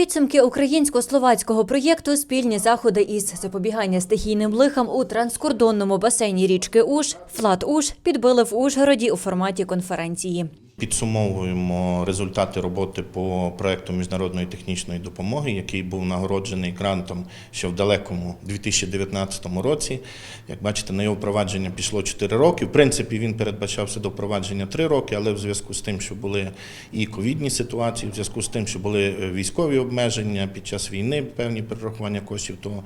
Підсумки українсько-словацького проєкту спільні заходи із запобігання стихійним лихам у транскордонному басейні річки Уж Флат Уж підбили в Ужгороді у форматі конференції. Підсумовуємо результати роботи по проекту міжнародної технічної допомоги, який був нагороджений грантом ще в далекому 2019 році. Як бачите, на його впровадження пішло 4 роки. В принципі, він передбачався до впровадження 3 роки, але в зв'язку з тим, що були і ковідні ситуації, в зв'язку з тим, що були е, військові обмеження під час війни, певні перерахування коштів, то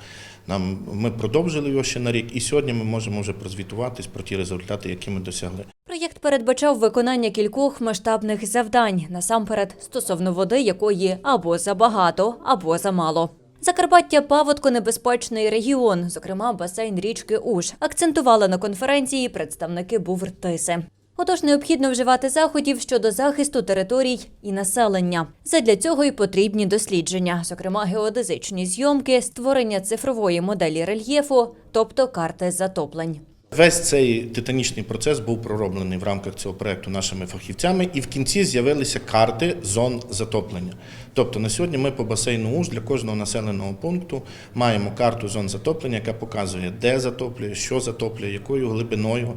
нам ми продовжили його ще на рік. І сьогодні ми можемо вже прозвітуватись про ті результати, які ми досягли. Проєкт передбачав виконання кількох масштабних завдань, насамперед стосовно води, якої або забагато, або замало. Закарпаття паводконебезпечний регіон, зокрема басейн річки Уж, акцентували на конференції представники БУВРТИСи. Отож, необхідно вживати заходів щодо захисту територій і населення. Задля цього й потрібні дослідження, зокрема геодезичні зйомки, створення цифрової моделі рельєфу, тобто карти затоплень. Весь цей титанічний процес був пророблений в рамках цього проекту нашими фахівцями, і в кінці з'явилися карти зон затоплення. Тобто на сьогодні ми по басейну УЖ для кожного населеного пункту маємо карту зон затоплення, яка показує, де затоплює, що затоплює, якою глибиною.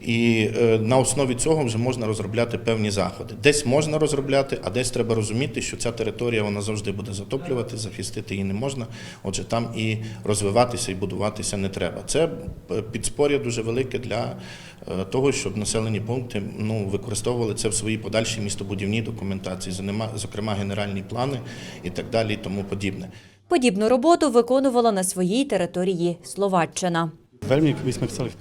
І е, на основі цього вже можна розробляти певні заходи. Десь можна розробляти, а десь треба розуміти, що ця територія вона завжди буде затоплювати, захистити її не можна. Отже, там і розвиватися, і будуватися не треба. Це е, підспоря дуже велике для е, того, щоб населені пункти ну, використовували це в своїй подальшій містобудівній документації, зокрема- зокрема генеральні плани і так далі, і тому подібне. Подібну роботу виконувала на своїй території Словаччина.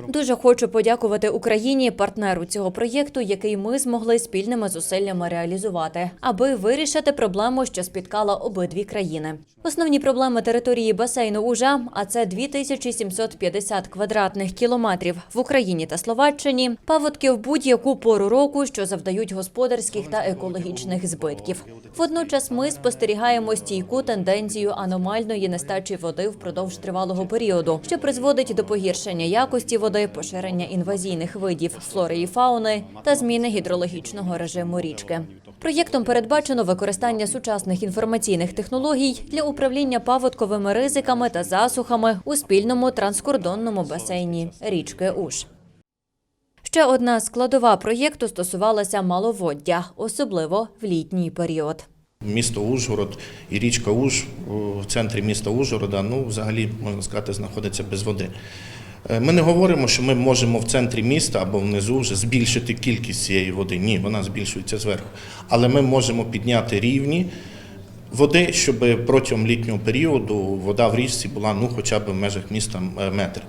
Дуже хочу подякувати Україні, партнеру цього проєкту, який ми змогли спільними зусиллями реалізувати, аби вирішити проблему, що спіткала обидві країни. Основні проблеми території басейну Ужа, а це 2750 квадратних кілометрів в Україні та Словаччині, паводки в будь-яку пору року, що завдають господарських та екологічних збитків. Водночас ми спостерігаємо стійку тенденцію аномальної нестачі води впродовж тривалого періоду, що призводить до погіршення якості води, поширення інвазійних видів флори і фауни та зміни гідрологічного режиму річки. Проєктом передбачено використання сучасних інформаційних технологій для управління паводковими ризиками та засухами у спільному транскордонному басейні річки Уж. Ще одна складова проєкту стосувалася маловоддя, особливо в літній період. Місто Ужгород і річка Уж в центрі міста Ужгорода, ну, взагалі, можна сказати, знаходиться без води. Е, Ми не говоримо, що ми можемо в центрі міста або внизу вже збільшити кількість цієї води. Ні, вона збільшується зверху. Але ми можемо підняти рівні води, щоб протягом літнього періоду вода в річці була ну, хоча б в межах міста е, метр.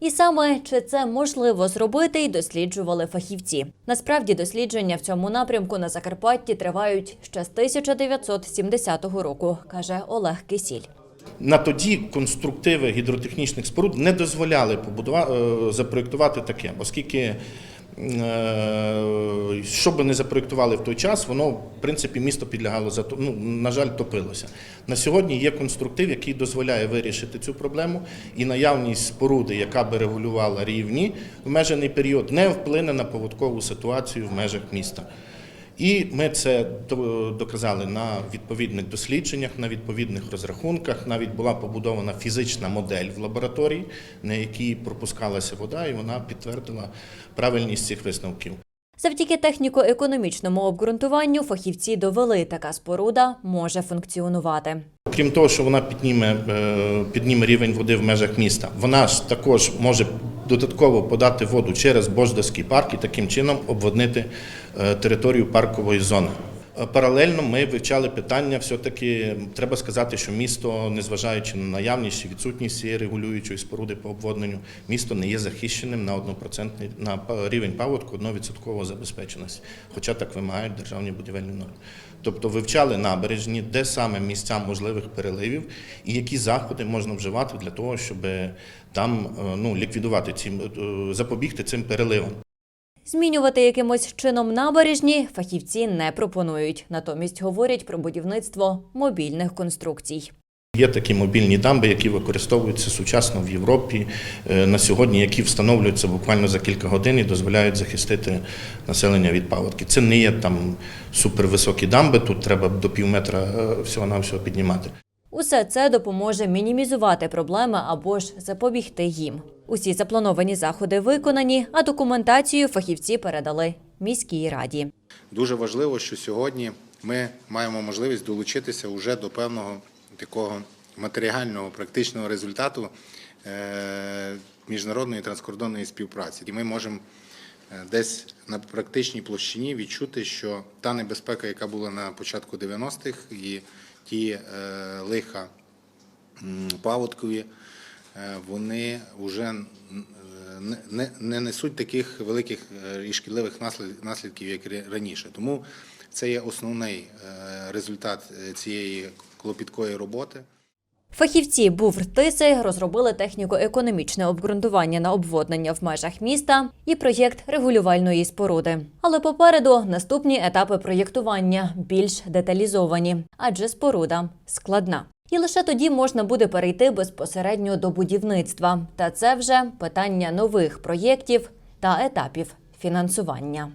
І саме чи це можливо зробити, й досліджували фахівці. Насправді дослідження в цьому напрямку на Закарпатті тривають ще з 1970 року, каже Олег Кисіль. На тоді конструктиви гідротехнічних споруд не дозволяли побудувати, запроєктувати таке, оскільки е, що би не запроєктували в той час, воно в принципі місто підлягало ну, на жаль, топилося. На сьогодні є конструктив, який дозволяє вирішити цю проблему, і наявність споруди, яка би регулювала рівні в межений період, не вплине на поводкову ситуацію в межах міста. І ми це до- доказали на відповідних дослідженнях, на відповідних розрахунках. Навіть була побудована фізична модель в лабораторії, на якій пропускалася вода, і вона підтвердила правильність цих висновків. Завдяки техніко-економічному обґрунтуванню фахівці довели, така споруда може функціонувати. Крім того, що вона підніме, е, підніме рівень води в межах міста, вона ж також може додатково подати воду через Бождарський парк і таким чином обводнити е, територію паркової зони. Е, Паралельно ми вивчали питання. Все-таки треба сказати, що місто, незважаючи на наявність чи відсутність регулюючої споруди по обводненню, місто не є захищеним на 1% на рівень паводку 1% забезпеченості, хоча так вимагають державні будівельні норми. Тобто вивчали набережні, де саме місця можливих переливів і які заходи можна вживати для того, щоб там е, ну, ліквідувати ці, е, запобігти цим переливам. Змінювати якимось чином набережні фахівці не пропонують. Натомість говорять про будівництво мобільних конструкцій. Є такі мобільні дамби, які використовуються сучасно в Європі е, на сьогодні, які встановлюються буквально за кілька годин і дозволяють захистити населення від паводки. Це не є там супервисокі дамби, тут треба до пів метра е, всього-навсього піднімати. Усе це допоможе мінімізувати проблеми або ж запобігти їм. Усі заплановані заходи виконані, а документацію фахівці передали міській раді. Дуже важливо, що сьогодні ми маємо можливість долучитися уже до певного такого матеріального практичного результату е, міжнародної транскордонної співпраці. І ми можемо е, десь на практичній площині відчути, що та небезпека, яка була на початку 90-х, і ті е, лиха паводкові, е, вони вже не, не, не несуть таких великих е, і шкідливих наслід- наслідків, як раніше. Тому це є основний результат цієї клопіткої роботи. Фахівці БУВРТИСи розробили техніко-економічне обґрунтування на обводнення в межах міста і проєкт регулювальної споруди. Але попереду наступні етапи проєктування більш деталізовані, адже споруда складна. І лише тоді можна буде перейти безпосередньо до будівництва. Та це вже питання нових проєктів та етапів фінансування.